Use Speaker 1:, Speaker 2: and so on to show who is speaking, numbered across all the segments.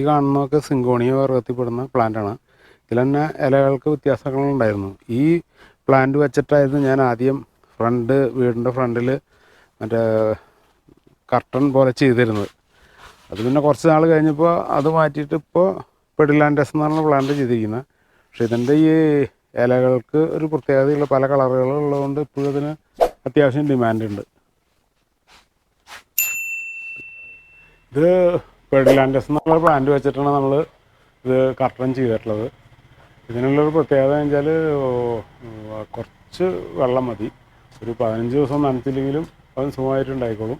Speaker 1: ഈ കാണുന്നതൊക്കെ സിങ്കോണിയ വർഗത്തിൽപ്പെടുന്ന പ്ലാന്റാണ് ഇതിൽ തന്നെ ഇലകൾക്ക് വ്യത്യാസങ്ങളുണ്ടായിരുന്നു. ഈ പ്ലാന്റ് വെച്ചിട്ടായിരുന്നു ഞാൻ ആദ്യം ഫ്രണ്ട് വീടിന്റെ ഫ്രണ്ടിൽ മറ്റേ കർട്ടൺ പോലെ ചെയ്തിരുന്നത്. അത് പിന്നെ കുറച്ച് നാൾ കഴിഞ്ഞപ്പോൾ അത് മാറ്റിയിട്ട് ഇപ്പോൾ പെഡിലാൻഡസ് എന്ന് പറഞ്ഞ പ്ലാന്റ് ചെയ്തിരിക്കുന്നത്. പക്ഷേ ഇതിന്റെ ഈ ഇലകൾക്ക് ഒരു പ്രത്യേകതയുള്ള പല കളറുകളുള്ളതുകൊണ്ട് ഇപ്പോഴും ഇതിന് അത്യാവശ്യം ഡിമാൻഡ് ഉണ്ട്. ഇത് പെഡിലാൻഡസ് എന്നുള്ള പ്ലാന്റ് വെച്ചിട്ടാണ് നമ്മൾ ഇത് കർട്ടൻ ചെയ്തിട്ടുള്ളത്. ഇതിനുള്ളൊരു പ്രത്യേകത എന്ന് വെച്ചാൽ കുറച്ച് വെള്ളം മതി. ഒരു പതിനഞ്ച് ദിവസം നനച്ചില്ലെങ്കിലും അത് സുഖമായിട്ട് ഉണ്ടായിക്കോളും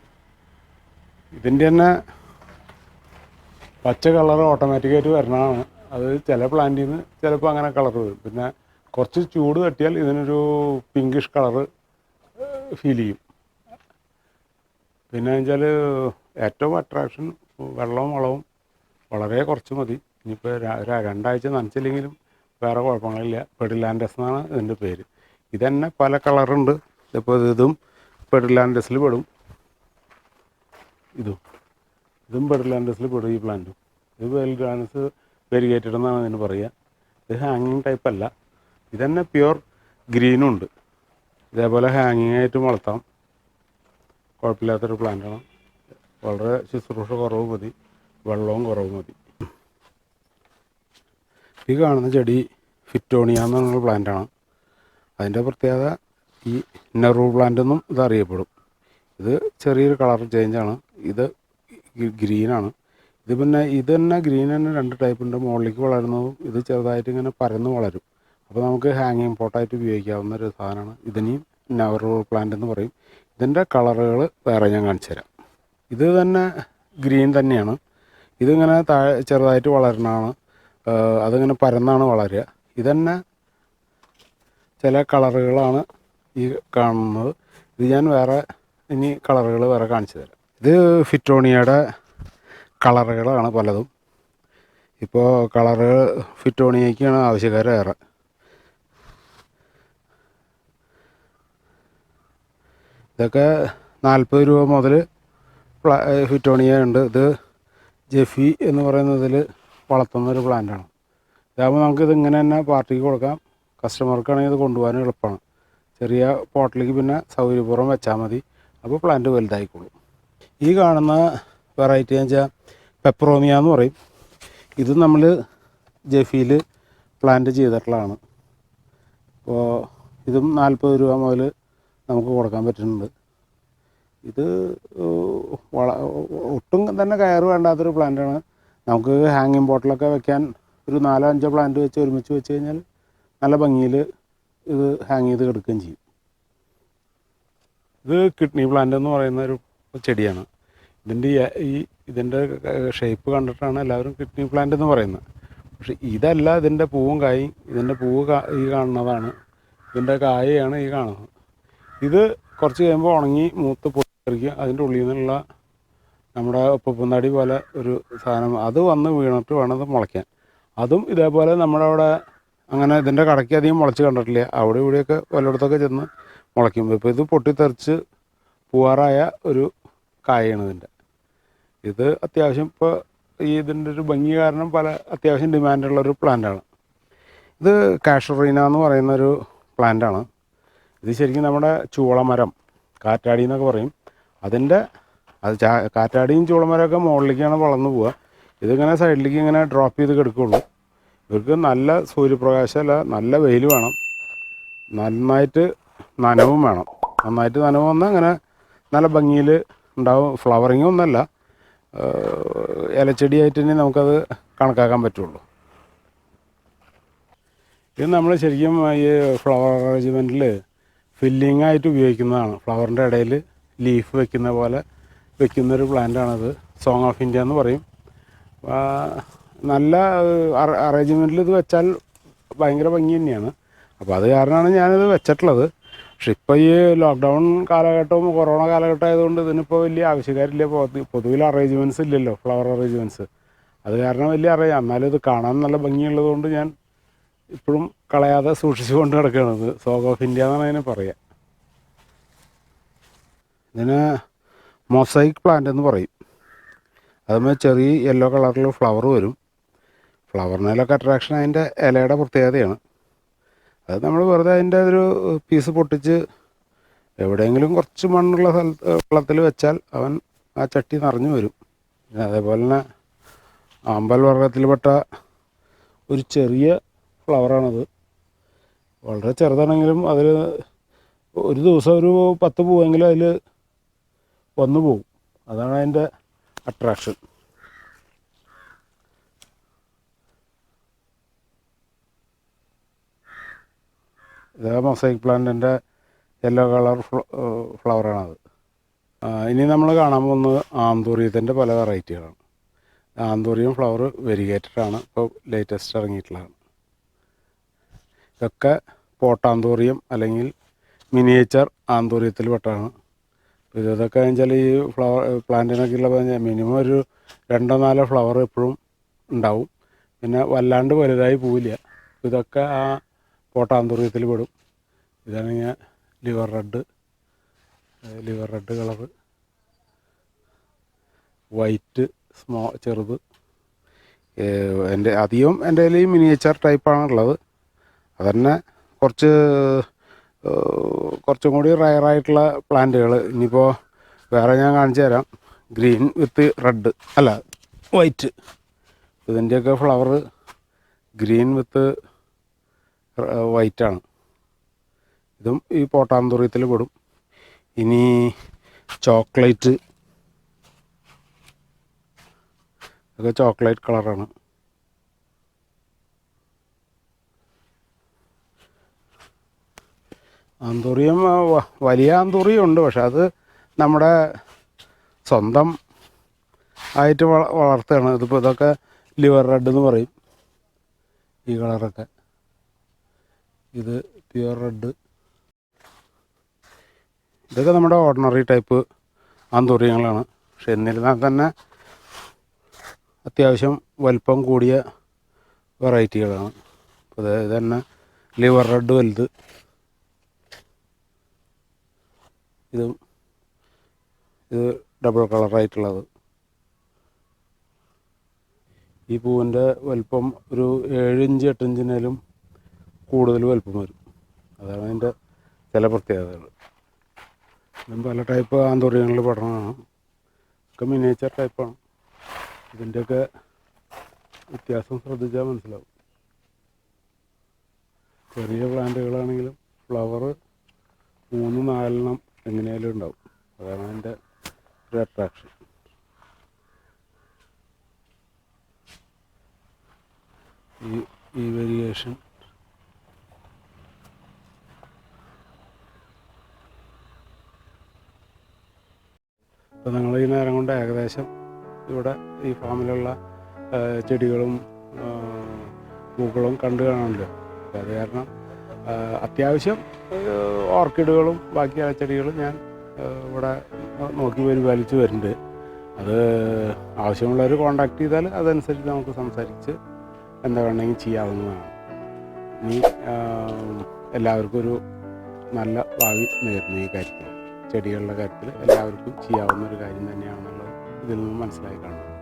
Speaker 1: ഇതിന്റെ തന്നെ പച്ച കളർ ഓട്ടോമാറ്റിക്കായിട്ട് വരണതാണ്. അത് ചില പ്ലാന്റിൽ നിന്ന് ചിലപ്പോൾ അങ്ങനെ കളർ വരും. പിന്നെ കുറച്ച് ചൂട് തട്ടിയാൽ ഇതിനൊരു പിങ്കിഷ് കളറ് ഫീൽ ചെയ്യും. പിന്നെ വെച്ചാൽ ഏറ്റവും അട്രാക്ഷൻ വെള്ളവും വളവും വളരെ കുറച്ച് മതി. ഇനിയിപ്പോൾ രണ്ടാഴ്ച നനച്ചില്ലെങ്കിലും വേറെ കുഴപ്പങ്ങളില്ല. പെഡിലാൻഡസ് എന്നാണ് ഇതിന്റെ പേര്. ഇതന്നെ പല കളറുണ്ട്. ഇപ്പോൾ ഇതും പെഡിലാൻഡസിൽ പെടും. ഇതും. ഇതും പെഡിലാൻഡസിൽ പെടും ഈ പ്ലാന്റും. ഇത് പെഡിലാൻഡസ് വെരിഗേറ്റഡ് എന്നാണ് ഇതിന് പറയുക ഇത് ഹാങ്ങിങ് ടൈപ്പ് അല്ല. ഇതന്നെ പ്യുവർ ഗ്രീനും ഉണ്ട് ഇതേപോലെ ഹാങ്ങിങ് ആയിട്ട് വളർത്താം. കുഴപ്പമില്ലാത്തൊരു പ്ലാന്റാണ്. വളരെ ശുശ്രൂഷ കുറവ് മതി. വെള്ളവും കുറവ് മതി. ഈ കാണുന്ന ചെടി ഫിറ്റോണിയ എന്ന് പറഞ്ഞ പ്ലാന്റാണ് അതിന്റെ പ്രത്യേകത ഈ നെറു പ്ലാന്റ് എന്നും ഇത് അറിയപ്പെടും. ഇത് ചെറിയൊരു കളർ ചേഞ്ചാണ് ഇത് ഗ്രീനാണ് ഇത് പിന്നെ ഇത് തന്നെ ഗ്രീൻ തന്നെ രണ്ട് ടൈപ്പ് ഉണ്ട്. മുകളിലേക്ക് വളരുന്നതും ഇത് ചെറുതായിട്ട് ഇങ്ങനെ പരന്ന് വളരും. അപ്പോൾ നമുക്ക് ഹാങ്ങിങ് പോട്ടായിട്ട് ഉപയോഗിക്കാവുന്ന ഒരു സാധനമാണ്. ഇതിനെയും നെവറു പ്ലാന്റ് എന്ന് പറയും. ഇതിന്റെ കളറുകൾ വേറെ ഞാൻ കാണിച്ചു തരാം ഇത് തന്നെ ഗ്രീൻ തന്നെയാണ്. ഇതിങ്ങനെ താഴെ ചെറുതായിട്ട് വളരണതാണ്. ഏഹ് അതിങ്ങനെ പരന്നാണ് വളരുക. ഇതന്നെ ചില കളറുകളാണ് ഈ കാണുന്നത്. ഇത് ഞാൻ വേറെ ഇനി കളറുകൾ വേറെ കാണിച്ചു തരാം. ഇത് ഫിറ്റോണിയയുടെ കളറുകളാണ് പലതും. ഇപ്പോൾ കളറ് ഫിറ്റോണിയയ്ക്കാണ് ആവശ്യക്കാർ ഏറെ. ഇതൊക്കെ നാൽപ്പത് രൂപ മുതൽ ഫിറ്റോണിയ ഉണ്ട്. ഇത് ജെഫി എന്ന് പറയുന്നതിൽ വളർത്തുന്ന ഒരു പ്ലാന്റാണ് ഇതാകുമ്പോൾ നമുക്കിത് ഇങ്ങനെ തന്നെ പാർട്ടിക്ക് കൊടുക്കാം. കസ്റ്റമർക്കാണെങ്കിൽ ഇത് കൊണ്ടുപോകാൻ എളുപ്പമാണ്. ചെറിയ പോട്ടിലേക്ക് പിന്നെ സൗകര്യപൂർവം വെച്ചാൽ മതി. അപ്പോൾ പ്ലാന്റ് വലുതായിക്കോളും. ഈ കാണുന്ന വെറൈറ്റി എന്ന് വെച്ചാൽ പെപ്രോമിയ എന്ന് പറയും. ഇത് നമ്മൾ ജെഫിയിൽ പ്ലാന്റ് ചെയ്തിട്ടുള്ളതാണ്. അപ്പോൾ ഇതും നാൽപ്പത് രൂപ മുതൽ നമുക്ക് കൊടുക്കാൻ പറ്റുന്നുണ്ട്. ഇത് വള ഒട്ടും തന്നെ കയറ് വേണ്ടാത്തൊരു പ്ലാന്റാണ്. നമുക്ക് ഹാങ്ങിങ് ബോട്ടിലൊക്കെ വെക്കാൻ ഒരു നാലോ അഞ്ചോ പ്ലാന്റ് വെച്ച് ഒരുമിച്ച് വെച്ച് കഴിഞ്ഞാൽ നല്ല ഭംഗിയിൽ ഇത് ഹാങ് ചെയ്ത് കിടക്കുകയും ചെയ്യും. ഇത് കിഡ്നി പ്ലാന്റ് എന്ന് പറയുന്ന ഒരു ചെടിയാണ്. ഇതിന്റെ ഈ ഇതിന്റെ ഷേപ്പ് കണ്ടിട്ടാണ് എല്ലാവരും കിഡ്നി പ്ലാന്റ് എന്ന് പറയുന്നത്. പക്ഷെ ഇതല്ല ഇതിന്റെ പൂവും കായും. ഇതിന്റെ പൂവ് ഈ കാണുന്നതാണ്. ഇതിന്റെ കായയാണ് ഈ കാണുന്നത്. ഇത് കുറച്ച് കഴിയുമ്പോൾ ഉണങ്ങി മൂത്ത് പൊട്ടിത്തെറിക്കും അതിന്റെ ഉള്ളിൽ നിന്നുള്ള നമ്മുടെ ഉപ്പുപ്പുന്നാടി പോലെ ഒരു സാധനം അത് വന്ന് വീണിട്ട് വേണം അത് മുളയ്ക്കാൻ. അതും ഇതേപോലെ നമ്മുടെ അവിടെ അങ്ങനെ ഇതിന്റെ കടയ്ക്ക് അധികം മുളച്ച് കണ്ടിട്ടില്ല. അവിടെ ഇവിടെയൊക്കെ വല്ലയിടത്തൊക്കെ ചെന്ന് മുളയ്ക്കും. ഇപ്പോൾ ഇത് പൊട്ടിത്തെറിച്ച് പൂവാറായ ഒരു കായാണ് ഇതിന്റെ. ഇത് അത്യാവശ്യം ഇപ്പോൾ ഈ ഇതിന്റെ ഒരു ഭംഗി കാരണം പല അത്യാവശ്യം ഡിമാൻഡുള്ള ഒരു പ്ലാന്റാണ് ഇത് കാഷറീന എന്ന് പറയുന്ന ഒരു പ്ലാന്റാണ് ഇത് ശരിക്കും നമ്മുടെ ചൂളമരം കാറ്റാടി എന്നൊക്കെ പറയും. അതിന്റെ അത് ചാ കാറ്റാടിയും ചൂളമരമൊക്കെ മുകളിലേക്കാണ് വളർന്നു പോവുക. ഇതിങ്ങനെ സൈഡിലേക്ക് ഇങ്ങനെ ഡ്രോപ്പ് ചെയ്ത് കിടക്കുള്ളൂ. ഇവർക്ക് നല്ല സൂര്യപ്രകാശമല്ല നല്ല വെയിൽ വേണം. നന്നായിട്ട് നനവും വേണം. നന്നായിട്ട് നനവ് വന്നാൽ അങ്ങനെ നല്ല ഭംഗിയിൽ ഉണ്ടാവും. ഫ്ലവറിങ് ഒന്നല്ല ഇലച്ചെടിയായിട്ട് തന്നെ നമുക്കത് കണക്കാക്കാൻ പറ്റുള്ളൂ. ഇത് നമ്മൾ ശരിക്കും ഈ ഫ്ലവർ അറേഞ്ച്മെന്റിൽ ഫില്ലിംഗ് ആയിട്ട് ഉപയോഗിക്കുന്നതാണ്. ഫ്ലവറിന്റെ ഇടയിൽ ലീഫ് വെക്കുന്ന പോലെ വെക്കുന്ന ഒരു പ്ലാന്റാണിത് സോങ് ഓഫ് ഇന്ത്യ എന്ന് പറയും. നല്ല അറേഞ്ച്മെന്റിൽ ഇത് വെച്ചാൽ ഭയങ്കര ഭംഗി തന്നെയാണ്. അപ്പോൾ അത് കാരണമാണ് ഞാനിത് വെച്ചിട്ടുള്ളത്. പക്ഷെ ഇപ്പോൾ ഈ ലോക്ക്ഡൗൺ കാലഘട്ടവും കൊറോണ കാലഘട്ടം ആയതുകൊണ്ട് ഇതിനിപ്പോൾ വലിയ ആവശ്യക്കാരില്ല. പൊതു- പൊതുവിൽ അറേഞ്ച്മെന്റ്സ് ഇല്ലല്ലോ ഫ്ലവർ അറേഞ്ച്മെന്റ്സ് അത് കാരണം വലിയ അറിയാം എന്നാലും ഇത് കാണാൻ നല്ല ഭംഗിയുള്ളതുകൊണ്ട് ഞാൻ ഇപ്പോഴും കളയാതെ സൂക്ഷിച്ചു കൊണ്ട് കിടക്കുന്നത് സോഗ് ഓഫ് ഇന്ത്യ എന്നാണ് അതിനെ പറയുക ഇതിന് മൊസൈക്ക് പ്ലാന്റ് എന്ന് പറയും. അതുമ്പോൾ ചെറിയ യെല്ലോ കളറിൽ ഫ്ലവർ വരും. ഫ്ലവറിനേലൊക്കെ അട്രാക്ഷൻ അതിന്റെ ഇലയുടെ പ്രത്യേകതയാണ്. അത് നമ്മൾ വെറുതെ അതിന്റെ ഒരു പീസ് പൊട്ടിച്ച് എവിടെയെങ്കിലും കുറച്ച് മണ്ണുള്ള സ്ഥലത്ത് വെള്ളത്തിൽ വെച്ചാൽ അവൻ ആ ചട്ടി നിറഞ്ഞു വരും. അതേപോലെ തന്നെ ആമ്പൽ വർഗത്തിൽപ്പെട്ട ഒരു ചെറിയ ഫ്ലവറാണത് വളരെ ചെറുതാണെങ്കിലും അതിൽ ഒരു ദിവസം ഒരു പത്ത് പൂവെങ്കിലും അതിൽ വന്നു പോകും അതാണ് അതിന്റെ അട്രാക്ഷൻ ഇത് മൊസൈക്ക് പ്ലാന്റിന്റെ യെല്ലോ കളർ ഫ്ലവറാണത് ഇനി നമ്മൾ കാണാൻ പോകുന്നത് ആന്തൂറിയത്തിന്റെ പല വെറൈറ്റികളാണ് ആന്തൂറിയം ഫ്ലവർ വെരിഗേറ്റഡ് ആണ്. ഇപ്പോൾ ലേറ്റസ്റ്റ് ഇറങ്ങിയിട്ടുള്ളതാണ് ഇതൊക്കെ പോട്ടാന്തൂറിയം അല്ലെങ്കിൽ മിനിയേച്ചർ ആന്തൂറിയത്തിൽ പെട്ടതാണ്. അപ്പോൾ ഇതൊക്കെ വെച്ചാൽ ഈ ഫ്ലവർ പ്ലാന്റിനൊക്കെ ഉള്ള മിനിമം ഒരു രണ്ടോ നാലോ ഫ്ലവർ എപ്പോഴും ഉണ്ടാവും. പിന്നെ വല്ലാണ്ട് വലുതായി പോവില്ല. ഇതൊക്കെ ആ പോട്ടാന്തുറിയത്തിൽ പെടും. ഇതാണ് ഞാൻ liver red liver red colour white small ചെറുത്. എന്റെ അധികം എന്റെ കയ്യിൽ മിനിയേച്ചർ ടൈപ്പാണുള്ളത് അതന്നെ കുറച്ച് കുറച്ചും കൂടി റയറായിട്ടുള്ള പ്ലാന്റുകൾ ഇനിയിപ്പോൾ വേറെ ഞാൻ കാണിച്ചു തരാം. ഗ്രീൻ വിത്ത് റെഡ് അല്ല വൈറ്റ് ഇതിന്റെയൊക്കെ ഫ്ലവർ ഗ്രീൻ വിത്ത് വൈറ്റാണ് ഇതും ഈ പോട്ടാന്തുറിയത്തിൽ പെടും. ഇനി ചോക്ലേറ്റ് ഇതൊക്കെ ചോക്ലേറ്റ് കളറാണ് ആന്തൂറിയം വലിയ ആന്തൂറിയം ഉണ്ട് പക്ഷെ അത് നമ്മുടെ സ്വന്തം ആയിട്ട് വള വളർത്തുകയാണ്. ഇതിപ്പോൾ ഇതൊക്കെ ലിവർ റെഡ് എന്ന് പറയും. ഈ കളറൊക്കെ. ഇത് പ്യുവർ റെഡ്. ഇതൊക്കെ നമ്മുടെ ഓർഡിനറി ടൈപ്പ് ആന്തൂറിയങ്ങളാണ്. പക്ഷെ എന്നിരുന്നാൽ തന്നെ അത്യാവശ്യം വലിപ്പം കൂടിയ വെറൈറ്റികളാണ്. ഇത് തന്നെ ലിവർ റെഡ് വലുത്. ഇതും ഇത് ഡബിൾ കളറായിട്ടുള്ളത് ഈ പൂവിന്റെ വലിപ്പം ഒരു ഏഴ് ഇഞ്ച് കൂടുതൽ വലുപ്പം വരും. അതാണ് അതിന്റെ ചില പ്രത്യേകതകൾ. ഇതും പല ടൈപ്പ് ആന്തോറിയങ്ങളിൽ പഠനമാണ് ഒക്കെ മിനിയേച്ചർ ടൈപ്പാണ് ഇതിന്റെയൊക്കെ വ്യത്യാസം ശ്രദ്ധിച്ചാൽ മനസ്സിലാവും. ചെറിയ പ്ലാന്റുകളാണെങ്കിലും ഫ്ലവർ മൂന്ന് നാലെണ്ണം എങ്ങനെയായാലും ഉണ്ടാവും. അതാണ് അതിന്റെ ഒരു അട്രാക്ഷൻ ഈ ഈ വേരിയേഷൻ അപ്പോൾ നിങ്ങൾ ഈ നേരം കൊണ്ട് ഏകദേശം ഇവിടെ ഈ ഫാമിലുള്ള ചെടികളും പൂക്കളും കണ്ടു കാണാനുണ്ട്. അത് കാരണം അത്യാവശ്യം ഓർക്കിഡുകളും ബാക്കി ചെടികളും ഞാൻ ഇവിടെ നോക്കി പരിപാലിച്ച് വരുന്നുണ്ട്. അത് ആവശ്യമുള്ളവർ കോണ്ടാക്ട് ചെയ്താൽ അതനുസരിച്ച് നമുക്ക് സംസാരിച്ച് എന്താ വേണമെങ്കിൽ ചെയ്യാവുന്നതാണ്. ഇനി എല്ലാവർക്കും ഒരു നല്ല ഭാവി നേരുന്നു ഈ കാര്യത്തിൽ ചെടികളുടെ കാര്യത്തിൽ എല്ലാവർക്കും ചെയ്യാവുന്ന ഒരു കാര്യം തന്നെയാണെന്നുള്ളത് ഇതിൽ നിന്ന് മനസ്സിലായി കാണുന്നു.